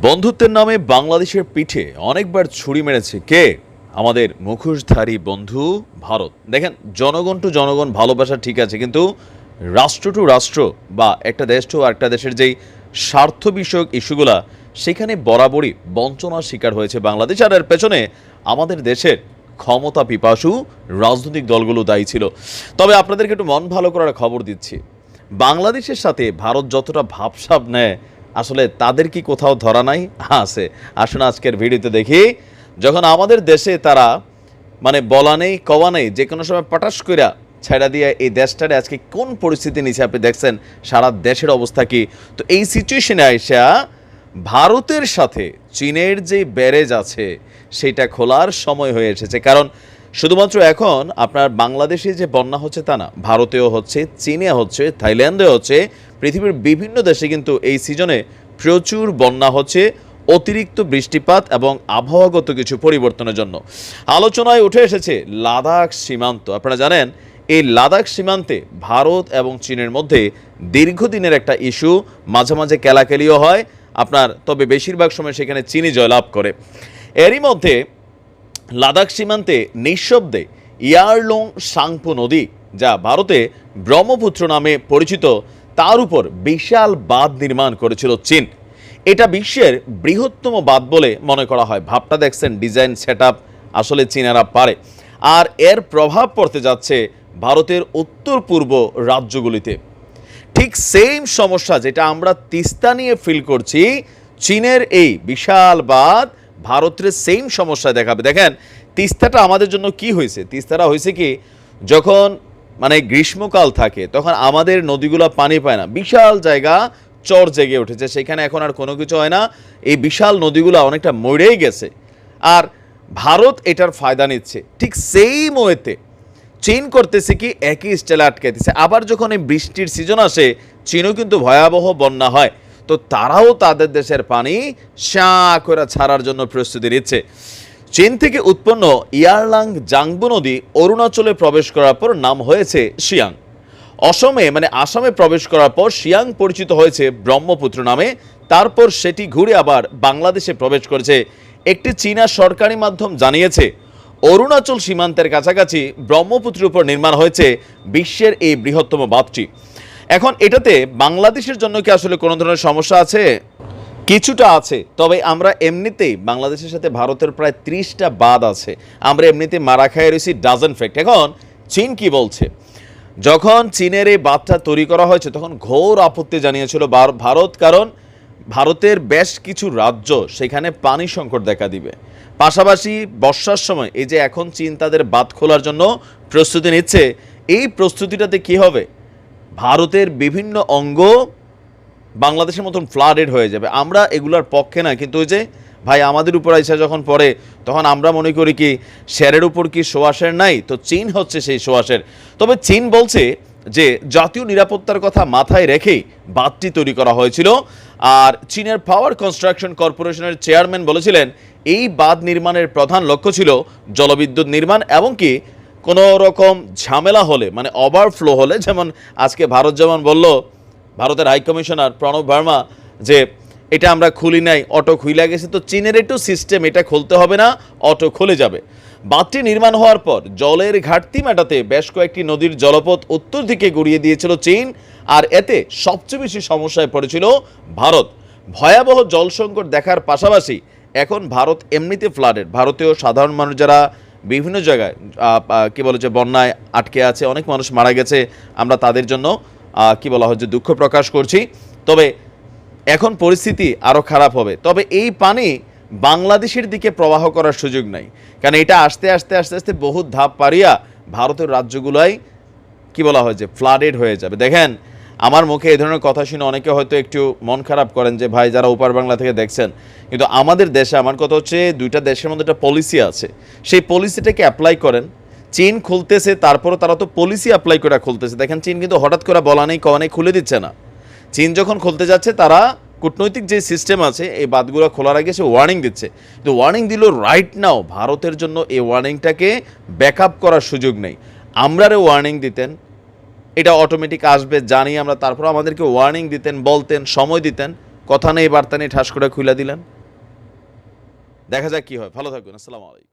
বন্ধুত্বের নামে বাংলাদেশের পিঠে অনেকবার ছুরি মেরেছে কে? আমাদের মুখোশধারী বন্ধু ভারত। দেখেন, জনগণ টু জনগণ ভালোবাসা ঠিক আছে, কিন্তু রাষ্ট্র টু রাষ্ট্র বা একটা দেশ টু একটা দেশের যেই স্বার্থ বিষয়ক ইস্যুগুলা, সেখানে বরাবরই বঞ্চনার শিকার হয়েছে বাংলাদেশ। আর এর পেছনে আমাদের দেশের ক্ষমতা পিপাসু রাজনৈতিক দলগুলো দায়ী ছিল। তবে আপনাদেরকে একটু মন ভালো করার খবর দিচ্ছি। বাংলাদেশের সাথে ভারত যতটা ভাবসাব নেয় আসলে তাদের কি কোথাও ধরা নাই? আছে। আসুন আজকের ভিডিওতে দেখি, যখন আমাদের দেশে তারা মানে বলা নেই, কওয়া নেই, যে কোনো সময় পটাশ কইরা ছেড়া দিয়ে এই দেশটারে আজকে কোন পরিস্থিতি নিচে আপনি দেখছেন? সারা দেশের অবস্থা কি? তো এই সিচুয়েশনে আইসা ভারতের সাথে চীনের যে ব্যারেজ আছে, সেটা খোলার সময় হয়ে এসেছে। কারণ শুধুমাত্র এখন আপনার বাংলাদেশে যে বন্যা হচ্ছে তা না, ভারতেও হচ্ছে, চীনে হচ্ছে, থাইল্যান্ডে হচ্ছে, পৃথিবীর বিভিন্ন দেশে কিন্তু এই সিজনে প্রচুর বন্যা হচ্ছে, অতিরিক্ত বৃষ্টিপাত এবং আবহাওয়াগত কিছু পরিবর্তনের জন্য। আলোচনায় উঠে এসেছে লাদাখ সীমান্ত। আপনারা জানেন, এই লাদাখ সীমান্তে ভারত এবং চীনের মধ্যে দীর্ঘদিনের একটা ইস্যু, মাঝে মাঝে কেলাকেলিও হয়। আপনার তবে বেশিরভাগ সময় সেখানে চীনই জয়লাভ করে। এরই মধ্যে লাদাখ সীমান্তে নিঃশব্দে ইয়ারলং সাংপো নদী, যা ভারতে ব্রহ্মপুত্র নামে পরিচিত, তার উপর বিশাল বাঁধ নির্মাণ করেছিল চীন। এটা বিশ্বের বৃহত্তম বাঁধ বলে মনে করা হয়। ভাবটা দেখছেন, ডিজাইন সেট আসলে চীনারা পারে। আর এর প্রভাব পড়তে যাচ্ছে ভারতের উত্তর পূর্ব রাজ্যগুলিতে। ঠিক সেম সমস্যা যেটা আমরা তিস্তা নিয়ে ফিল করছি, চীনের এই বিশাল বাঁধ ভারতের সেম সমস্যা দেখাবে। দেখেন, তিস্তাটা আমাদের জন্য কি হয়েছে? তিস্তাটা হয়েছে কি, যখন মানে গ্রীষ্মকাল থাকে, তখন আমাদের নদীগুলো পানি পায় না। বিশাল জায়গা, চর জেগে উঠেছে। সেখানে এখন আর কোনো কিছু হয় না। এই বিশাল নদীগুলো অনেকটা মরেই গেছে। আর ভারত এটার ফায়দা নিচ্ছে। ঠিক সেম ওয়েতে চীন করতেছে কি, একই স্টাইলে দিচ্ছে আবার যখন এই বৃষ্টির সিজন আসে, চীনও কিন্তু ভয়াবহ বন্যা হয়। তো তারাও তাদের দেশের পানি শাঁ করে ছাড়ার জন্য প্রস্তুতি নিচ্ছে। চীন থেকে উৎপন্ন ইয়ারলাং জাংবু নদী অরুণাচলে প্রবেশ করার পর নাম হয়েছে শিয়াং। অসমে মানে আসামে প্রবেশ করার পর শিয়াং পরিচিত হয়েছে ব্রহ্মপুত্র নামে। তারপর সেটি ঘুরে আবার বাংলাদেশে প্রবেশ করেছে। একটি চীনা সরকারি মাধ্যম জানিয়েছে, অরুণাচল সীমান্তের কাছাকাছি ব্রহ্মপুত্রের উপর নির্মাণ হয়েছে বিশ্বের এই বৃহত্তম বাঁধটি। এখন এটাতে বাংলাদেশের জন্য কি আসলে কোনো ধরনের সমস্যা আছে? কিছুটা আছে, তবে আমরা এমনিতেই বাংলাদেশের সাথে ভারতের প্রায় ত্রিশটা বাদ আছে। আমরা এমনিতে মারা খাই রয়েছি ডাজন ফ্যাক্ট এখন চীন কি বলছে? যখন চীনের এই বাঁধটা তৈরি করা হয়েছে, তখন ঘোর আপত্তি জানিয়েছিল ভার- ভারত, কারণ ভারতের বেশ কিছু রাজ্য সেখানে পানি সংকট দেখা দিবে। পাশাপাশি বর্ষার সময় এই যে এখন চীন তাদের বাঁধ খোলার জন্য প্রস্তুতি নিচ্ছে, এই প্রস্তুতিটাতে কি হবে? ভারতের বিভিন্ন অঙ্গ বাংলাদেশের মতন ফ্লাডেড হয়ে যাবে। আমরা এগুলার পক্ষে না, কিন্তু ওই যে ভাই আমাদের উপর আইসা যখন পড়ে, তখন আমরা মনে করি কি শেরের উপর কি সোয়াশের নাই? তো চীন হচ্ছে সেই সোয়াশের। তবে চীন বলছে যে জাতীয় নিরাপত্তার কথা মাথায় রেখেই বাঁধটি তৈরি করা হয়েছিল। আর চীনের পাওয়ার কনস্ট্রাকশন কর্পোরেশনের চেয়ারম্যান বলেছিলেন, এই বাঁধ নির্মাণের প্রধান লক্ষ্য ছিল জলবিদ্যুৎ নির্মাণ এবং কি কোনো রকম ঝামেলা হলে মানে ওভারফ্লো হলে, যেমন আজকে ভারত যেমন বলল, ভারতের হাই কমিশনার প্রণব ভার্মা যে, এটা আমরা খুলি নাই, অটো খুইলা গেছে। তো চীনের একটু সিস্টেম এটা খুলতে হবে না, অটো খুলে যাবে। বাঁধটি নির্মাণ হওয়ার পর জলের ঘাটতি মেটাতে বেশ কয়েকটি নদীর জলপথ উত্তর দিকে গড়িয়ে দিয়েছিল চীন, আর এতে সবচেয়ে বেশি সমস্যায় পড়েছিল ভারত। ভয়াবহ জল সংকট দেখার পাশাপাশি এখন ভারত এমনিতে ফ্লাডেড ভারতীয় সাধারণ মানুষ যারা বিভিন্ন জায়গায় কি বলে যে বন্যায় আটকে আছে, অনেক মানুষ মারা গেছে, আমরা তাদের জন্য কি বলা হয় যে দুঃখ প্রকাশ করছি। তবে এখন পরিস্থিতি আরও খারাপ হবে। তবে এই পানি বাংলাদেশের দিকে প্রবাহ করার সুযোগ নাই। কারণ এটা আস্তে আস্তে আস্তে আস্তে বহু ধাপ পারিয়া ভারতের রাজ্যগুলোয় কি বলা হয় যে ফ্লাডেড হয়ে যাবে। দেখেন আমার মুখে এই ধরনের কথা শুনে অনেকে হয়তো একটু মন খারাপ করেন যে, ভাই, যারা উপার বাংলা থেকে দেখছেন, কিন্তু আমাদের দেশে, আমার কথা হচ্ছে দুইটা দেশের মধ্যে একটা পলিসি আছে। সেই পলিসিটাকে অ্যাপ্লাই করেন চীন খুলতেছে, তারপরও তারা তো পলিসি অ্যাপ্লাই করে খুলতেছে। দেখেন চীন কিন্তু হঠাৎ করে বলা নেই, কওয়া নেই, খুলে দিচ্ছে না। চীন যখন খুলতে যাচ্ছে, তারা কূটনৈতিক যে সিস্টেম আছে, এই বাদগুলো খোলার আগে সে ওয়ার্নিং দিচ্ছে। তো ওয়ার্নিং দিল রাইট নাও ভারতের জন্য এই ওয়ার্নিংটাকে ব্যাকআপ করার সুযোগ নেই। আমরারে ওয়ার্নিং দিতেন এটা অটোমেটিক আসবে জানি আমরা তারপর আমাদেরকে ওয়ার্নিং দিতেন, বলতেন, সময় দিতেন। কথা নেই, বার্তা নেই, ঠাস করে খুলে দিলেন। দেখা যাক কি হয়। ভালো থাকবেন, আসসালামু আলাইকুম।